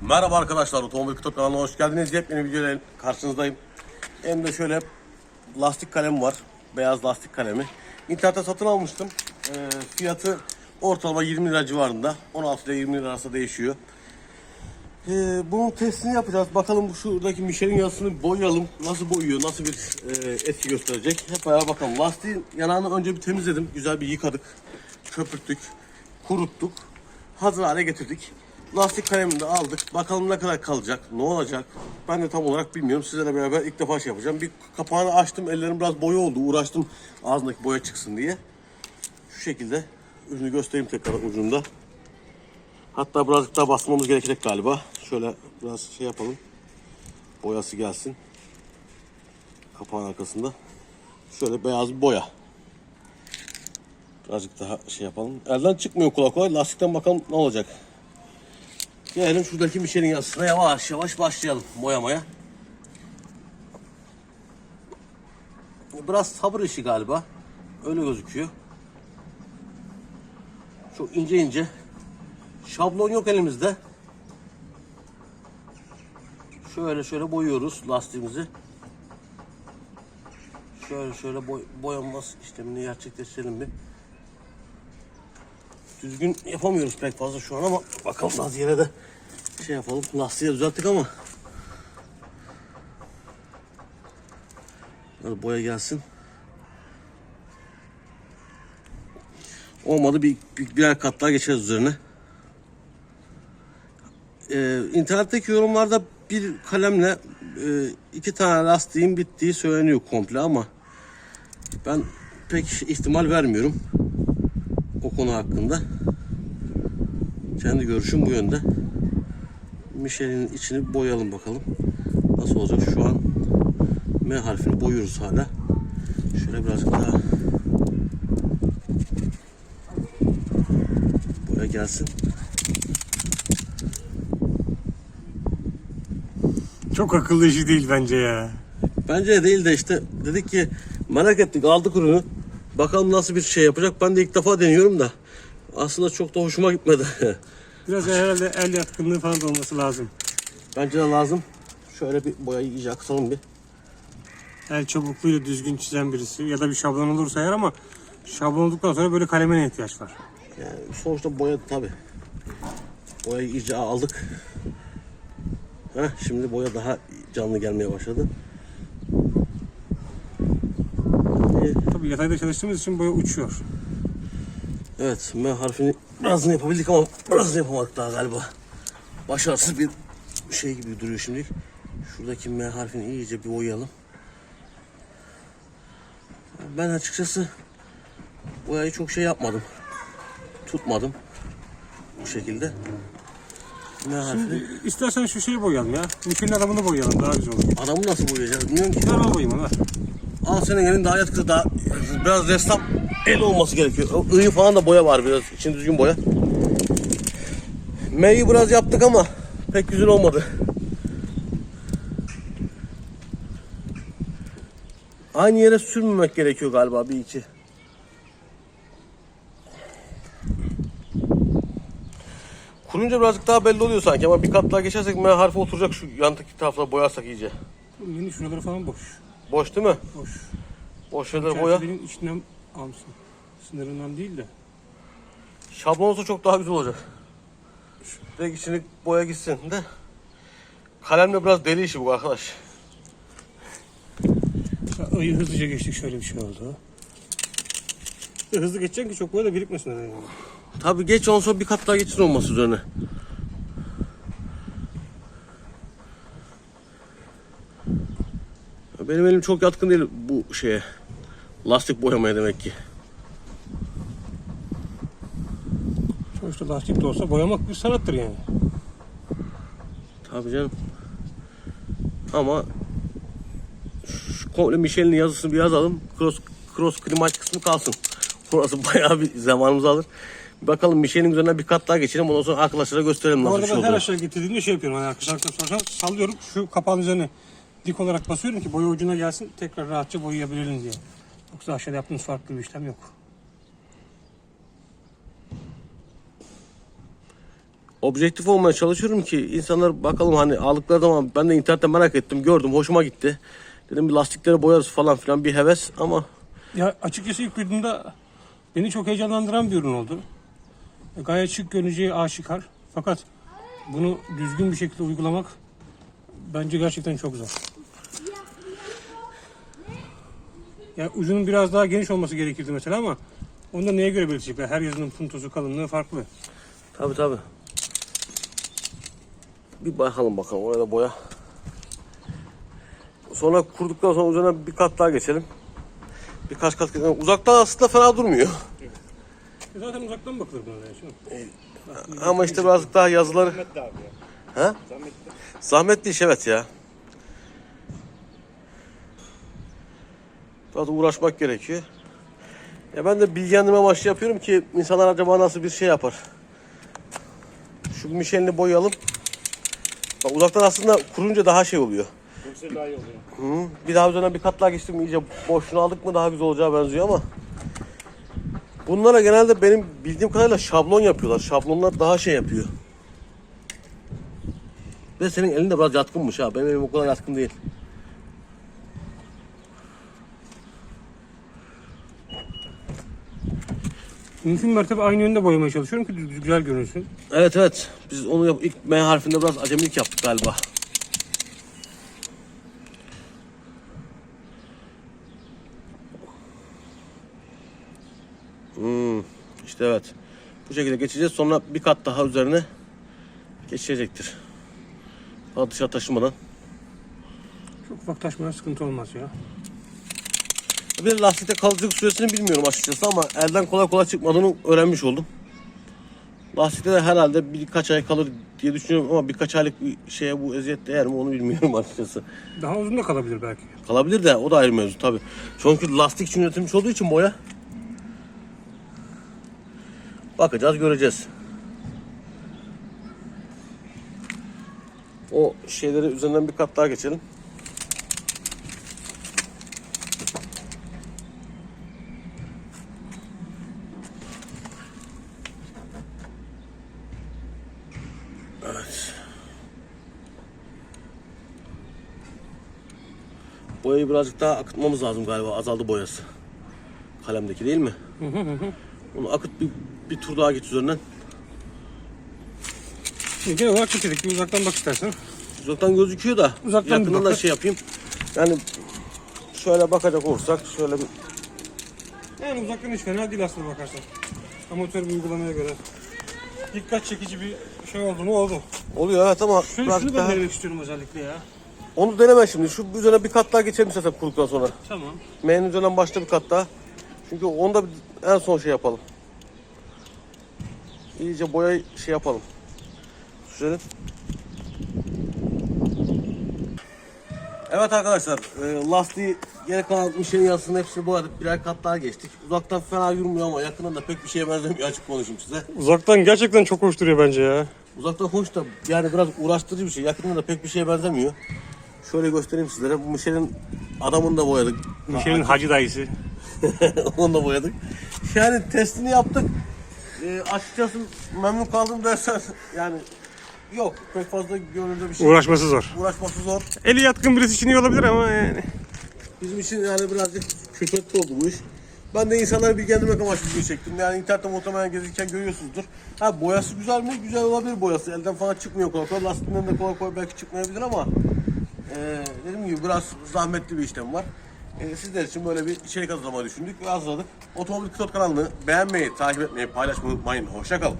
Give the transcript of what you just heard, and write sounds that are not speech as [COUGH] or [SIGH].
Merhaba arkadaşlar, Otomobil Kitap kanalına hoş geldiniz. Yepyeni videoyla karşınızdayım. Hem de şöyle lastik kalem var. Beyaz lastik kalemi. İnternette satın almıştım. Ee, fiyatı ortalama 20 lira civarında. 16 ile 20 lira arasında değişiyor. Ee, bunun testini yapacağız. Bakalım bu şuradaki Michelin yazısını boyayalım. Nasıl boyuyor, nasıl bir e, etki gösterecek. Hep beraber bakalım. Lastiğin yanağını önce bir temizledim. Güzel bir yıkadık. Köpürttük. Kuruttuk. Hazır hale getirdik. Lastik kalemini de aldık. Bakalım ne kadar kalacak, ne olacak. Ben de tam olarak bilmiyorum. Sizlerle beraber ilk defa şey yapacağım. Bir kapağını açtım. Ellerim biraz boya oldu. Uğraştım ağzındaki boya çıksın diye. Şu şekilde ürünü göstereyim tekrar ucunda. Hatta birazcık daha basmamız gerekecek galiba. Şöyle biraz şey yapalım. Boyası gelsin. Kapağın arkasında. Şöyle beyaz bir boya. Birazcık daha şey yapalım. Elden çıkmıyor kolay kolay. Lastikten bakalım ne olacak. Gelelim şuradaki Michelin yazısına yavaş yavaş başlayalım boyamaya. Biraz sabır işi galiba. Öyle gözüküyor. Çok ince ince. Şablon yok elimizde. Şöyle şöyle boyuyoruz lastiğimizi. Şöyle şöyle boy, boyanmaz işlemini gerçekleştirelim bir. Düzgün yapamıyoruz pek fazla şu an ama bakalım yere de şey yapalım. Lastiği düzelttik ama Biraz boya gelsin. Olmadı bir, bir birer kat daha geçeriz üzerine. Ee, internetteki yorumlarda bir kalemle e, iki tane lastiğin bittiği söyleniyor komple ama ben pek ihtimal vermiyorum o konu hakkında. Kendi görüşüm bu yönde. Michelin'in içini boyayalım bakalım. Nasıl olacak? Şu an M harfini boyuyoruz hala. Şöyle birazcık daha boya gelsin. Çok akıllı işi değil bence ya. Bence de değil de işte dedik ki merak ettik aldık ürünü. Bakalım nasıl bir şey yapacak. Ben de ilk defa deniyorum da. Aslında çok da hoşuma gitmedi. [LAUGHS] Biraz herhalde el yatkınlığı falan da olması lazım. Bence de lazım. Şöyle bir boyayı iyice aksalım bir. El çabukluğuyla düzgün çizen birisi ya da bir şablon olursa eğer ama şablon olduktan sonra böyle kalemine ihtiyaç var. Yani sonuçta boya tabi. Boyayı iyice aldık. Heh, şimdi boya daha canlı gelmeye başladı. Tabii yatayda çalıştığımız için boya uçuyor. Evet M harfini birazını yapabildik ama birazını yapamadık daha galiba. Başarısız bir şey gibi duruyor şimdi. Şuradaki M harfini iyice bir boyayalım. Ben açıkçası boyayı çok şey yapmadım. Tutmadım. Bu şekilde. M harfini. Şimdi istersen şu şeyi boyayalım ya. Michelin adamını boyayalım daha güzel olur. Adamı nasıl boyayacağız bilmiyorum ki. Ver ben boyayayım onu ver. Al senin elin daha yatkı daha biraz ressam el olması gerekiyor. Iğı falan da boya var biraz. için düzgün boya. M'yi biraz yaptık ama pek güzel olmadı. Aynı yere sürmemek gerekiyor galiba bir iki. Kurunca birazcık daha belli oluyor sanki ama bir kat daha geçersek M harfi oturacak şu yandaki taraflara boyarsak iyice. Yeni şuraları falan boş. Boş değil mi? Boş. Boş yerler boya. Çerçevenin içinden almışsın. Sınırından değil de. Şablon olsa çok daha güzel olacak. Direkt içini boya gitsin de. Kalemle biraz deli işi bu arkadaş. Ayı hızlıca geçtik şöyle bir şey oldu. Ya, Hızlı geçeceksin ki çok boya da birikmesin yani. Tabi geç olsa bir kat daha geçsin olması üzerine. Benim elim çok yatkın değil bu şeye. Lastik boyamaya demek ki. Sonuçta lastik de olsa boyamak bir sanattır yani. Tabii canım. Ama şu komple Michelin yazısını bir yazalım. Cross, cross klimaj kısmı kalsın. Burası [LAUGHS] bayağı bir zamanımızı alır. Bir bakalım Michelin üzerine bir kat daha geçelim. Ondan sonra arkadaşlara gösterelim nasıl bir arada şey ben her olduğunu. aşağı getirdiğimde şey yapıyorum. Hani arkadaşlar sonra sallıyorum. Şu kapağın üzerine dik olarak basıyorum ki boya ucuna gelsin. Tekrar rahatça boyayabilelim diye. Yoksa aşağıda yaptığımız farklı bir işlem yok. objektif olmaya çalışıyorum ki insanlar bakalım hani aldıkları zaman ben de internette merak ettim gördüm hoşuma gitti. Dedim bir lastikleri boyarız falan filan bir heves ama Ya açıkçası ilk duyduğumda beni çok heyecanlandıran bir ürün oldu. E, Gayet şık görüneceği aşikar. Fakat bunu düzgün bir şekilde uygulamak bence gerçekten çok zor. Ya ucunun biraz daha geniş olması gerekirdi mesela ama onu da neye göre belirleyecekler? Her yazının puntosu kalınlığı farklı. tabi tabi. Bir bakalım bakalım oraya da boya. Sonra kurduktan sonra üzerine bir kat daha geçelim. Birkaç kat geçelim. Uzaktan aslında fena durmuyor. E Zaten uzaktan bakılır buna. Yani. Şimdi Ama işte birazcık daha yazıları... Zahmetli abi ya. Ha? Zahmetli. Zahmetli iş evet ya. Biraz uğraşmak gerekiyor. Ya ben de bilgilendirme amaçlı yapıyorum ki insanlar acaba nasıl bir şey yapar. Şu Michelin'i boyayalım. Bak uzaktan aslında kurunca daha şey oluyor. Görsel daha iyi oluyor. Hı. Bir daha üzerine bir kat daha geçtim iyice boşluğunu aldık mı daha güzel olacağı benziyor ama. Bunlara genelde benim bildiğim kadarıyla şablon yapıyorlar. Şablonlar daha şey yapıyor. Ve senin elin de biraz yatkınmış ha. Benim elim o kadar yatkın değil. Mümkün mertebe aynı yönde boyamaya çalışıyorum ki düz- güzel görünsün. Evet evet. Biz onu yap- ilk M harfinde biraz acemilik yaptık galiba. Hmm, işte evet. Bu şekilde geçeceğiz. Sonra bir kat daha üzerine geçecektir. Daha dışarı taşımadan. Çok ufak taşmaya sıkıntı olmaz ya. Bir lastikte kalıcılık süresini bilmiyorum açıkçası ama elden kolay kolay çıkmadığını öğrenmiş oldum. Lastikte de herhalde birkaç ay kalır diye düşünüyorum ama birkaç aylık bir şeye bu eziyet değer mi onu bilmiyorum [LAUGHS] açıkçası. Daha uzun da kalabilir belki. Kalabilir de o da ayrı mevzu tabi. Çünkü lastik için üretilmiş olduğu için boya. Bakacağız göreceğiz. O şeyleri üzerinden bir kat daha geçelim. Boyayı birazcık daha akıtmamız lazım galiba. Azaldı boyası. Kalemdeki değil mi? [LAUGHS] Onu akıt bir, bir tur daha git üzerinden. Şimdi genel olarak bitirdik. Bir uzaktan bak istersen. Uzaktan gözüküyor da Uzaktan yakından da şey yapayım. Yani şöyle bakacak olursak şöyle bir Yani uzaktan hiç fena değil aslında bakarsan. Amatör bir uygulamaya göre. Dikkat çekici bir şey oldu mu oldu. oluyor evet ama Şunu, şunu ben daha... denemek istiyorum özellikle ya. Onu deneme şimdi. Şu üzerine bir kat daha geçelim istersen kuruduktan sonra. Tamam. M'nin üzerinden başta bir kat daha. Çünkü onu da bir- en son şey yapalım. İyice boyayı şey yapalım. Sürelim. Evet arkadaşlar, e, lastiği geri kalan Michelin yazısının hepsini boyadık. Birer kat daha geçtik. Uzaktan fena yürümüyor ama yakından da pek bir şeye benzemiyor açık konuşayım size. Uzaktan gerçekten çok hoş duruyor bence ya. Uzaktan hoş da yani biraz uğraştırıcı bir şey. Yakından da pek bir şeye benzemiyor. Şöyle göstereyim sizlere. Bu Michelin adamını da boyadık. Michelin hacı dayısı. [LAUGHS] Onu da boyadık. Yani testini yaptık. Ee, açıkçası memnun kaldım dersen yani yok pek fazla gönülde bir şey. Uğraşması zor. Uğraşması zor. Eli yatkın birisi için iyi olabilir ama yani. Bizim için yani birazcık külfetli oldu bu iş. Ben de insanları bilgilendirmek amaçlı video çektim. Yani internette muhtemelen gezirken görüyorsunuzdur. Ha boyası güzel mi? Güzel olabilir boyası. Elden falan çıkmıyor kolay kolay. Lastiğinden de kolay kolay belki çıkmayabilir ama e, dediğim gibi biraz zahmetli bir işlem var. E, sizler için böyle bir içerik hazırlamayı düşündük ve hazırladık. Otomobil Kıtot kanalını beğenmeyi, takip etmeyi, paylaşmayı unutmayın. Hoşçakalın.